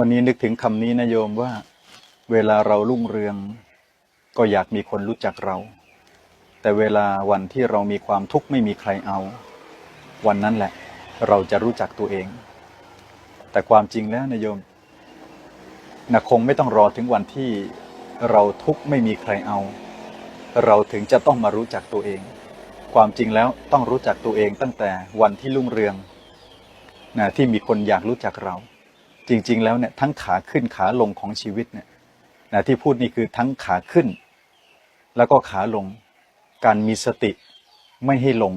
วันนี้นึกถึงคำนี้นะโยมว่า เวลาเรารุ่งเรือง ก็อยากมีคนรู้จักเรา แต่เวลาวันที่เรามีความทุกข์ไม่มีใครเอา วันนั้นแหละ เราจะรู้จักตัวเอง แต่ความจริงแล้วนะโยมนะคงไม่ต้องรอถึงวันที่เราทุกข์ไม่มีใครเอา เราถึงจะต้องมารู้จักตัวเอง ความจริงแล้วต้องรู้จักตัวเองตั้งแต่วันที่รุ่งเรืองนะที่มีคนอยากรู้จักเรา จริง ๆ แล้วเนี่ยทั้งขาขึ้นขาลงของชีวิตเนี่ยนะที่พูดนี่คือทั้งขาขึ้น แล้วก็ขาลงการมีสติไม่ให้หลง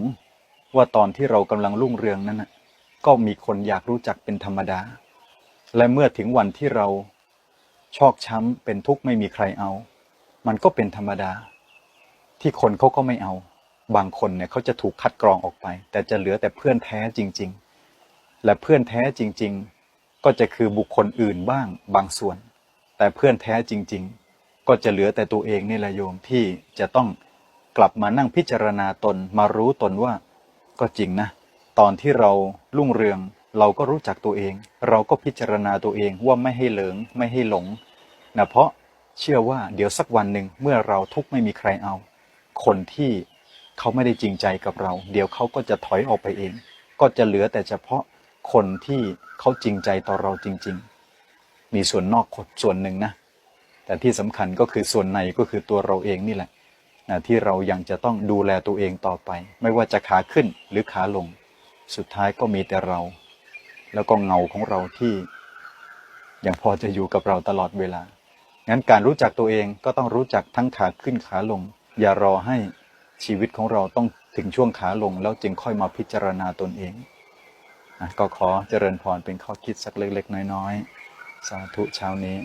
ว่าตอนที่เรากำลังรุ่งเรืองนั้นนะก็มีคนอยากรู้จักเป็นธรรมดา และเมื่อถึงวันที่เราชอกช้ำเป็นทุกข์ไม่มีใครเอา มันก็เป็นธรรมดา ที่คนเขาก็ไม่เอา บางคนเนี่ยเขาจะถูกคัดกรองออกไป แต่จะเหลือแต่เพื่อนแท้จริง ๆ และเพื่อนแท้จริง ๆ ก็จะคือบุคคลอื่นบ้างบางส่วน แต่เพื่อนแท้จริง ๆ ก็จะเหลือแต่ตัวเองนี่แหละโยมที่จะต้องกลับมานั่งพิจารณาตนมารู้ตนว่า ก็จริงนะ ตอนที่เรารุ่งเรืองเราก็รู้จักตัวเอง เราก็พิจารณาตัวเองว่าไม่ให้เหลิงไม่ให้หลงนะเพราะเชื่อว่าเดี๋ยวสักวันหนึ่งเมื่อเราทุกข์ไม่มีใครเอา คนที่เขาไม่ได้จริงใจกับเรา เดี๋ยวเขาก็จะถอยออกไปเอง ก็จะเหลือแต่เฉพาะ คนที่เขาจริงใจต่อเราจริง ๆ มีส่วนนอกส่วนหนึ่งนะ แต่ที่สำคัญก็คือส่วนในก็คือตัวเราเองนี่แหละนะที่เรายังจะต้องดูแลตัวเองต่อไป ไม่ว่าจะขาขึ้นหรือขาลง สุดท้ายก็มีแต่เรา แล้วก็เงาของเราที่ยังพอจะอยู่กับเราตลอดเวลา งั้นการรู้จักตัวเองก็ต้องรู้จักทั้งขาขึ้นขาลง อย่ารอให้ชีวิตของเราต้องถึงช่วงขาลงแล้วจึงค่อยมาพิจารณาตนเอง ก็ขอเจริญพรเป็นข้อคิดสักเล็ก ๆ น้อย ๆ สาธุเช้านี้